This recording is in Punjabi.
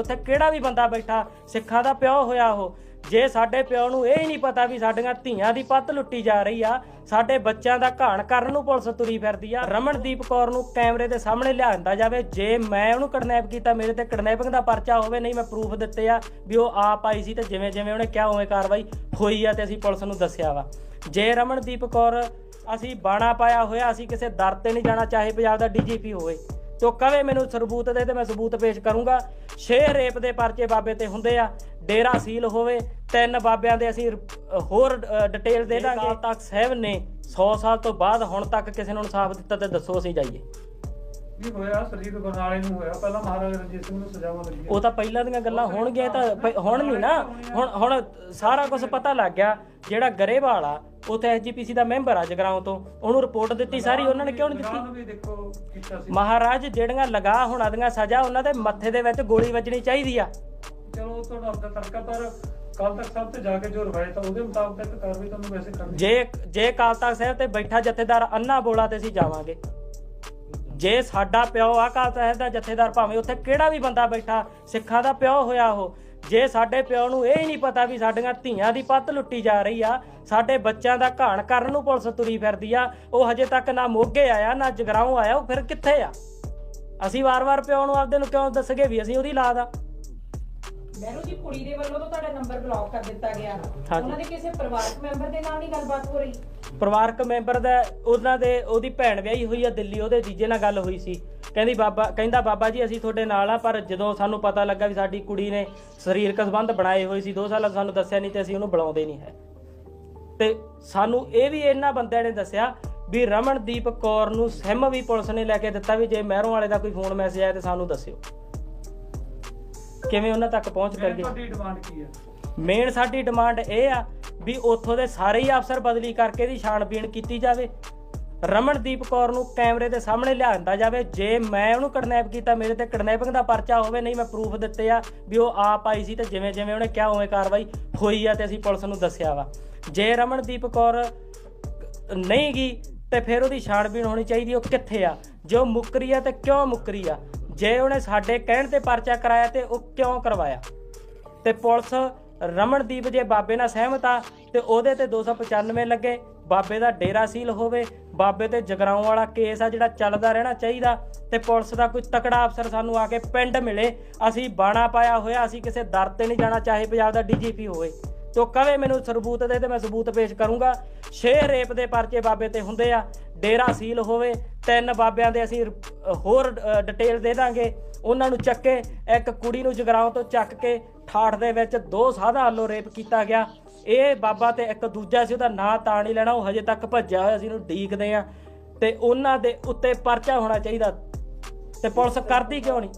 ਉੱਥੇ ਕਿਹੜਾ ਵੀ ਬੰਦਾ ਬੈਠਾ, ਸਿੱਖਾਂ ਦਾ ਪਿਓ ਹੋਇਆ ਉਹ। ਜੇ ਸਾਡੇ ਪਿਓ ਨੂੰ ਇਹ ਹੀ ਨਹੀਂ ਪਤਾ ਵੀ ਸਾਡੀਆਂ ਧੀਆਂ ਦੀ ਪੱਤ ਲੁੱਟੀ ਜਾ ਰਹੀ ਆ, ਸਾਡੇ ਬੱਚਿਆਂ ਦਾ ਘਾਣ ਕਰਨ ਨੂੰ ਪੁਲਿਸ ਤੁਰੀ ਫਿਰਦੀ ਆ। ਰਮਨਦੀਪ ਕੌਰ ਨੂੰ ਕੈਮਰੇ ਦੇ ਸਾਹਮਣੇ ਲਿਆਂਦਾ ਜਾਵੇ। ਜੇ ਮੈਂ ਉਹਨੂੰ ਕਿਡਨੈਪ ਕੀਤਾ, ਮੇਰੇ ਤੇ ਕਿਡਨੈਪਿੰਗ ਦਾ ਪਰਚਾ ਹੋਵੇ, ਨਹੀਂ ਮੈਂ ਪ੍ਰੂਫ ਦਿੱਤੇ ਆ ਵੀ ਉਹ ਆਪ ਆਈ ਸੀ ਤੇ ਜਿਵੇਂ ਜਿਵੇਂ ਉਹਨੇ ਕਿਹਾ, ਉਵੇਂ ਕਾਰਵਾਈ ਹੋਈ ਆ ਤੇ ਅਸੀਂ ਪੁਲਿਸ ਨੂੰ ਦੱਸਿਆ ਵਾ। ਜੇ ਰਮਨਦੀਪ ਕੌਰ ਅਸੀਂ ਬਾਣਾ ਪਾਇਆ ਹੋਇਆ, ਅਸੀਂ ਕਿਸੇ ਦਰ ਤੇ ਨਹੀਂ ਜਾਣਾ, ਚਾਹੇ ਪੰਜਾਬ ਦਾ ਡੀਜੀਪੀ ਹੋਵੇ। ਤੋ ਕਵੇ ਮੈਨੂੰ ਸਬੂਤ ਦੇ ਤੇ ਮੈਂ ਸਬੂਤ ਪੇਸ਼ ਕਰੂੰਗਾ। ਛੇ ਰੇਪ ਦੇ ਪਰਚੇ ਬਾਬੇ ਤੇ ਹੁੰਦੇ ਆ ਡੇਰਾ ਸੀਲ ਹੋਵੇ ਤਿੰਨ ਬਾਬਿਆਂ ਦੇ ਅਸੀਂ ਹੋਰ ਡਿਟੇਲ ਦੇ ਦਾਂਗੇ। ਤਖਤ ਸਾਹਿਬ ਨੇ 100 ਸਾਲ ਤੋਂ ਬਾਅਦ ਹੁਣ ਤੱਕ ਕਿਸੇ ਨੂੰ ਇਨਸਾਫ ਦਿੱਤਾ ਤੇ ਦੱਸੋ ਅਸੀਂ ਜਾਈਏ। ਵੀ ਹੋਇਆ? ਸਰਜੀਤ ਬਰਨਾਲੇ ਨੂੰ ਹੋਇਆ। ਪਹਿਲਾਂ ਮਹਾਰਾਜਾ ਰਣਜੀਤ ਸਿੰਘ ਨੂੰ ਸਜ਼ਾਵਾਂ ਲੱਗੀਆਂ ਉਹ ਤਾਂ ਪਹਿਲਾਂ ਦੀਆਂ ਗੱਲਾਂ ਹੋਣਗੀਆਂ ਇਹ ਤਾਂ ਪ- ਹੁਣ ਨਹੀਂ ਨਾ। ਹੁਣ ਹੁਣ ਸਾਰਾ ਕੁਝ ਪਤਾ ਲੱਗ ਗਿਆ ਜਿਹੜਾ ਗਰੇਵਾਲ ਆ ਉਹ ਤਾਂ ਐਸਜੀਪੀਸੀ ਦਾ ਮੈਂਬਰ ਆ ਜਗਰਾਉਂ ਤੋਂ। ਉਹਨੂੰ ਰਿਪੋਰਟ ਦਿੱਤੀ ਸਾਰੀ ਉਹਨਾਂ ਨੇ ਕਿਉਂ ਨਹੀਂ ਦਿੱਤੀ? ਲਗਾਅ ਨੂੰ ਵੀ ਦੇਖੋ ਕੀਤਾ ਸੀ। ਮਹਾਰਾਜ ਜਿਹੜੀਆਂ ਲਗਾ ਹੁਣ ਦੀਆਂ ਸਜ਼ਾ ਉਹਨਾਂ ਦੇ ਮੱਥੇ ਦੇ ਵਿੱਚ ਗੋਲੀ ਵੱਜਣੀ ਚਾਹੀਦੀ ਆ। ਚਲੋ ਉਹ ਤੁਹਾਡਾ ਆਪਦਾ ਤਰਕਾ ਪਰ ਕੱਲ ਤੱਕ ਸਭ ਤੇ ਜਾ ਕੇ ਜੋ ਰਵਾਇਤ ਆ ਉਹਦੇ ਮੁਤਾਬਕ ਇੱਕ ਕਾਰਵਾਈ ਤੁਹਾਨੂੰ ਵੈਸੇ ਕਰਨੀ ਜੇ ਜੇ ਕਾਲ ਤਖਤ ਸਾਹਿਬ ਤੇ ਬੈਠਾ ਜਥੇਦਾਰ ਅੰਨਾ ਬੋਲਾ ਤੇ ਅਸੀਂ ਜਾਵਾਂਗੇ। ਜੇ ਸਾਡਾ ਪਿਓ ਆ ਕਾਲ ਤਖਤ ਦਾ ਜਥੇਦਾਰ ਭਾਵੇਂ ਉੱਥੇ ਕਿਹੜਾ ਵੀ ਬੰਦਾ ਬੈਠਾ, ਸਿੱਖਾਂ ਦਾ ਪਿਓ ਹੋਇਆ ਉਹ। ਜੇ ਸਾਡੇ ਪਿਓ ਨੂੰ ਇਹ ਹੀ ਨਹੀਂ ਪਤਾ ਵੀ ਸਾਡੀਆਂ ਧੀਆਂ ਦੀ ਪੱਤ ਲੁੱਟੀ ਜਾ ਰਹੀ ਆ, ਸਾਡੇ ਬੱਚਿਆਂ ਦਾ ਘਾਣ ਕਰਨ ਨੂੰ ਪੁਲਿਸ ਤੁਰੀ ਫਿਰਦੀ ਆ, ਉਹ ਹਜੇ ਤੱਕ ਨਾ ਮੋਗੇ ਆਇਆ, ਨਾ ਜਗਰਾਉਂ ਆਇਆ, ਉਹ ਫਿਰ ਕਿੱਥੇ ਆ? ਅਸੀਂ ਵਾਰ-ਵਾਰ ਪਿਓ ਨੂੰ ਆਪਦੇ ਨੂੰ ਕਿਉਂ ਦੱਸਗੇ ਵੀ ਅਸੀਂ ਉਹਦੀ ਲਾਦ ਆ? ਮੈਨੂੰ ਜੀ ਕੁੜੀ ਦੇ ਵੱਲੋਂ ਤਾਂ ਤੁਹਾਡਾ ਨੰਬਰ ਬਲੌਕ ਕਰ ਦਿੱਤਾ ਗਿਆ। ਹਾਂਜੀ। ਉਹਨਾਂ ਦੇ ਕਿਸੇ ਪਰਿਵਾਰਕ ਮੈਂਬਰ ਦੇ ਨਾਲ ਨਹੀਂ ਗੱਲਬਾਤ ਹੋ ਰਹੀ? ਪਰਿਵਾਰਕ ਮੈਂਬਰ ਦਾ ਉਹਨਾਂ ਦੇ ਉਹਦੀ ਭੈਣ ਵਿਆਹੀ ਹੋਈ ਆ ਦਿੱਲੀ ਉਹਦੇ ਜੀਜੇ ਨਾਲ ਗੱਲ ਹੋਈ ਸੀ। ਕਹਿੰਦੀ ਬਾਬਾ ਕਹਿੰਦਾ ਬਾਬਾ ਜੀ ਅਸੀਂ ਤੁਹਾਡੇ ਨਾਲ ਆ ਪਰ ਜਦੋਂ ਸਾਨੂੰ ਪਤਾ ਲੱਗਾ ਵੀ ਸਾਡੀ ਕੁੜੀ ਨੇ ਸਰੀਰਕ ਸੰਬੰਧ ਬਣਾਏ ਹੋਏ ਸੀ 2 ਸਾਲ ਸਾਨੂੰ ਦੱਸਿਆ ਨਹੀਂ ਤੇ ਅਸੀਂ ਉਹਨੂੰ ਬੁਲਾਉਂਦੇ ਨਹੀਂ ਹੈ। ਤੇ ਸਾਨੂੰ ਇਹ ਵੀ ਇਹਨਾਂ ਬੰਦਿਆਂ ਨੇ ਦੱਸਿਆ ਵੀ ਰਮਨਦੀਪ ਕੌਰ ਨੂੰ ਸਿਮ ਵੀ ਪੁਲਿਸ ਨੇ ਲੈ ਕੇ ਦਿੱਤਾ ਵੀ ਜੇ ਮਹਿਰੋਂ ਵਾਲੇ ਦਾ ਕੋਈ ਫੋਨ ਮੈਸੇਜ ਆਇਆ ਤੇ ਸਾਨੂੰ ਦੱਸਿਓ। ਕਿਵੇਂ ਉਹਨਾਂ ਤੱਕ ਪਹੁੰਚ ਮੈਂ ਕਰਗੇ ਤੁਹਾਡੀ ਡਿਮਾਂਡ ਕੀ ਹੈ ਮੇਨ ਸਾਡੀ ਡਿਮਾਂਡ ਇਹ ਆ ਵੀ ਉੱਥੋਂ ਦੇ ਸਾਰੇ ਹੀ ਅਫਸਰ ਬਦਲੀ ਕਰਕੇ ਦੀ ਛਾਣਬੀਣ ਕੀਤੀ ਜਾਵੇ। ਰਮਨਦੀਪ ਕੌਰ ਨੂੰ ਕੈਮਰੇ ਦੇ ਸਾਹਮਣੇ ਲਿਆਂਦਾ ਜਾਵੇ। ਜੇ ਮੈਂ ਉਹਨੂੰ ਕਿਡਨੈਪ ਕੀਤਾ ਮੇਰੇ ਤੇ ਕਿਡਨੈਪਿੰਗ ਦਾ ਪਰਚਾ ਹੋਵੇ ਨਹੀਂ ਮੈਂ ਪ੍ਰੂਫ ਦਿੱਤੇ ਆ ਵੀ ਉਹ ਆਪ ਆਈ ਸੀ ਤੇ ਜਿਵੇਂ ਜਿਵੇਂ ਉਹਨੇ ਕਿਹਾ ਉਵੇਂ ਕਾਰਵਾਈ ਹੋਈ ਆ ਤੇ ਅਸੀਂ ਪੁਲਿਸ ਨੂੰ ਦੱਸਿਆ ਵਾ। ਜੇ ਰਮਨਦੀਪ ਕੌਰ ਨਹੀਂ ਗਈ ਤੇ ਫਿਰ ਉਹਦੀ ਛਾਣਬੀਣ ਹੋਣੀ ਚਾਹੀਦੀ ਉਹ ਕਿੱਥੇ ਆ? ਜੇ ਮੁੱਕਰੀ ਆ ਤੇ ਕਿਉਂ ਮੁੱਕਰੀ ਆ? ਜੇ ਉਹਨੇ ਸਾਡੇ ਕਹਿਣ ਤੇ ਪਰਚਾ ਕਰਾਇਆ ਤੇ ਉਹ ਕਿਉਂ ਕਰਵਾਇਆ? ਤੇ ਪੁਲਿਸ ਰਮਨਦੀਪ ਜੇ ਬਾਬੇ ਨਾਲ ਸਹਿਮਤ ਆ ਤੇ ਉਹਦੇ ਤੇ 295 ਲੱਗੇ, ਬਾਬੇ ਦਾ ਡੇਰਾ ਸੀਲ ਹੋਵੇ, ਬਾਬੇ ਤੇ ਜਗਰਾਉਂ ਵਾਲਾ ਕੇਸ ਆ ਜਿਹੜਾ ਚੱਲਦਾ ਰਹਿਣਾ ਚਾਹੀਦਾ ਤੇ ਪੁਲਿਸ ਦਾ ਕੋਈ ਤਕੜਾ ਅਫਸਰ ਸਾਨੂੰ ਆ ਕੇ ਪਿੰਡ ਮਿਲੇ, ਅਸੀਂ ਬਾਣਾ ਪਾਇਆ ਹੋਇਆ, ਅਸੀਂ ਕਿਸੇ ਦਰ ਤੇ ਨਹੀਂ ਜਾਣਾ, ਚਾਹੇ ਪੰਜਾਬ ਦਾ ਡੀਜੀਪੀ ਹੋਵੇ। ਤੋ ਕਵੇ ਮੈਨੂੰ ਸਬੂਤ ਦੇ ਤੇ ਮੈਂ ਸਬੂਤ ਪੇਸ਼ ਕਰੂੰਗਾ। ਛੇ ਰੇਪ ਦੇ ਪਰਚੇ ਬਾਬੇ ਤੇ ਹੁੰਦੇ ਆ, ਡੇਰਾ ਸੀਲ ਹੋਵੇ, ਤਿੰਨ ਬਾਬਿਆਂ ਦੇ ਅਸੀਂ ਹੋਰ ਡਿਟੇਲ ਦੇ ਦਾਂਗੇ। ਉਹਨਾਂ ਨੂੰ ਚੱਕੇ, ਇੱਕ ਕੁੜੀ ਨੂੰ ਜਗਰਾਉਂ ਤੋਂ ਚੱਕ ਕੇ ਠਾਠ ਦੇ ਵਿੱਚ ਦੋ ਸਾਧਾਂ ਵੱਲੋਂ ਰੇਪ ਕੀਤਾ ਗਿਆ। ਇਹ ਬਾਬਾ ਤੇ ਇੱਕ ਦੂਜਾ ਸੀ, ਉਹਦਾ ਨਾਂ ਤਾਂ ਨਹੀਂ ਲੈਣਾ, ਉਹ ਹਜੇ ਤੱਕ ਭੱਜਿਆ ਹੋਇਆ ਸੀ ਉਹਨੂੰ ਢੀਕਦੇ ਆ। ਤੇ ਉਹਨਾਂ ਦੇ ਉੱਤੇ ਪਰਚਾ ਹੋਣਾ ਚਾਹੀਦਾ। ਤੇ ਪੁਲਿਸ ਕਰਦੀ ਕਿਉਂ ਨਹੀਂ?